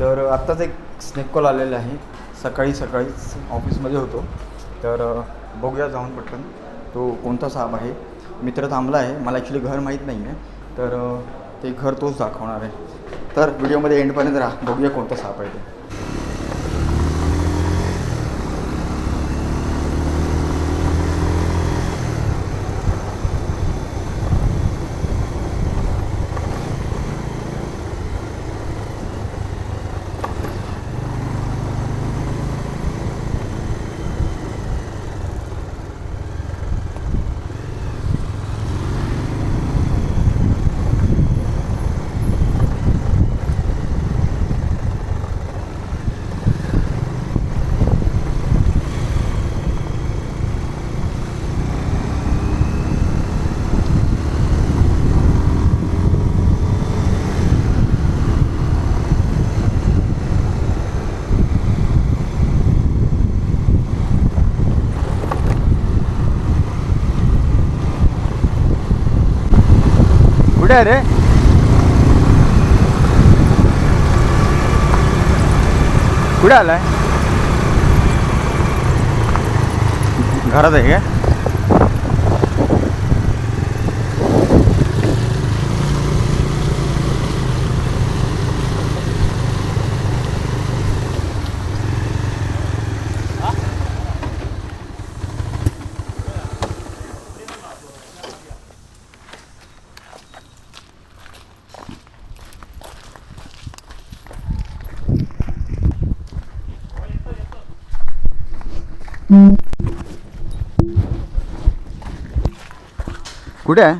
तर आत्ताच एक स्नेक कॉल आलेला आहे. सकाळी सकाळीच ऑफिसमध्ये होतो. तर बघूया जाऊन पटकन तो कोणता साप आहे. मित्र थांबला आहे. मला ॲक्च्युली घर माहीत नाही आहे. तर ते घर तोच दाखवणार आहे. तर व्हिडिओमध्ये एंडपर्यंत राहा. बघूया कोणता साप आहे ते. कुठे आहे रे? कुठे आलाय? घरात आहे का? कुठे आहे?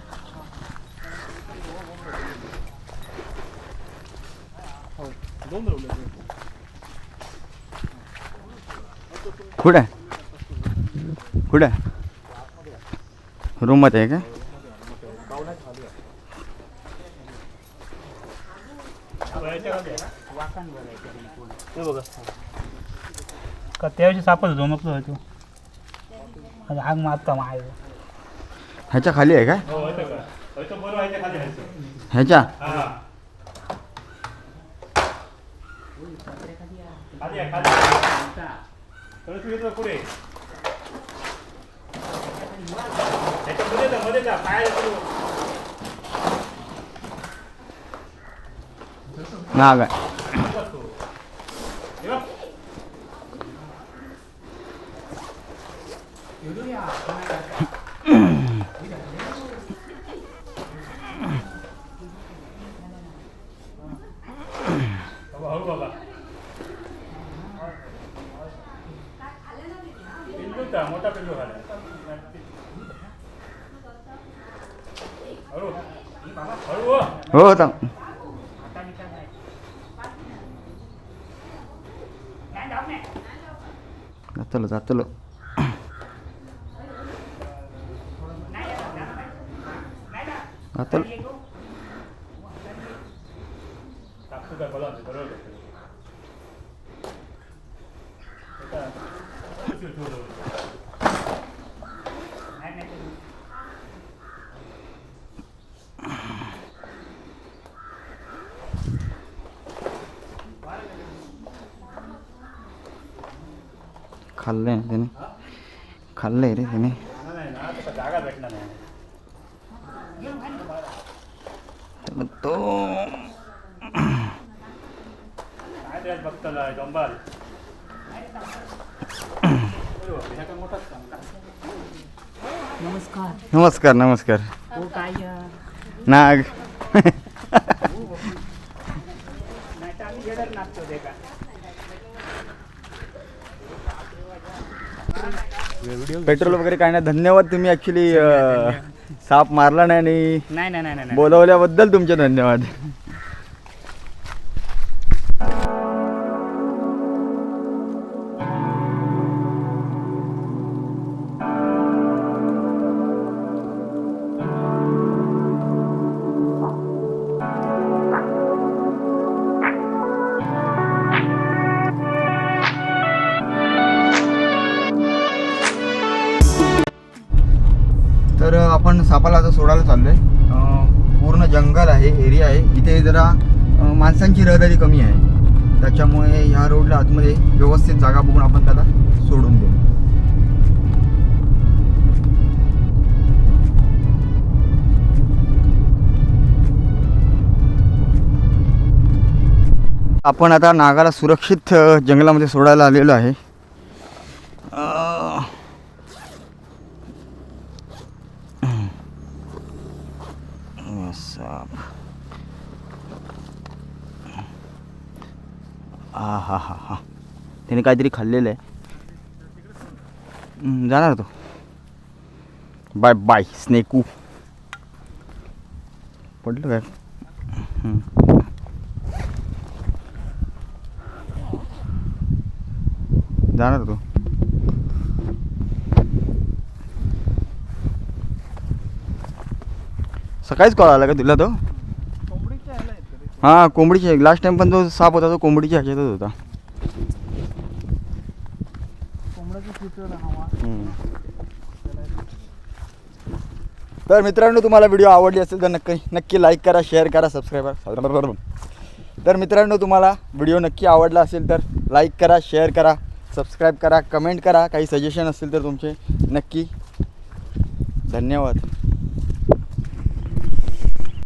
कुठे कुठे रूम रूममध्ये आहे का? बघा. का त्यावेळी सापच झोमकलो होय तू आता आग मारता माय. ह्याच्या खाली आहे काय? हो होतं का? होतं आहे ह्याच्या? हा खाली 어, 땅. 나 떨어, 나 떨어. हो. हो थांब जातलो जातलो जातलो ताकदीचा बला आहे, बरोबर आहे. आता, उशीर ठेवलं. खाल्लंय ना त्याने खाल्लंय रे त्याने नाही, नाही ना, तसा जागा भेटणार नाही त्याला तो काय त्यात बघताला डोंबाल नमस्कार. नमस्कार नमस्कार. हो काय नाग. पेट्रोल वगैरे काय नाही. धन्यवाद तुम्ही ॲक्च्युली साप मारला नाही आणि नाही नाही नाही नाही बोलवल्याबद्दल तुमचे धन्यवाद. आपण सापाला आता सोडायला चाललो आहे पूर्ण जंगल आहे एरिया आहे. इथे जरा माणसांची रहदारी कमी आहे. त्याच्यामुळे ह्या रोडला आतमध्ये व्यवस्थित जागा बघून आपण त्याला सोडून देऊ. आपण आता नागाला सुरक्षित जंगलामध्ये सोडायला आलेलो आहे. साप. आ हा हा हा त्याने काहीतरी खाल्लेलं आहे. जाणार तो. बाय बाय स्नेकू. पडलं काय? जाणार तो. सकाळीच कॉल आला का तुला तो? हां कोंबडीची लास्ट टाइम पण जो साप होता तो कोंबडीच्या ह्याच्यातच होता. तर मित्रांनो तुम्हाला व्हिडिओ आवडली असेल तर नक्की नक्की लाईक करा शेअर करा सबस्क्राईबर तर मित्रांनो तुम्हाला व्हिडिओ नक्की आवडला असेल तर लाईक करा शेअर करा सबस्क्राईब करा कमेंट करा. काही सजेशन असतील तर तुमचे नक्की. धन्यवाद.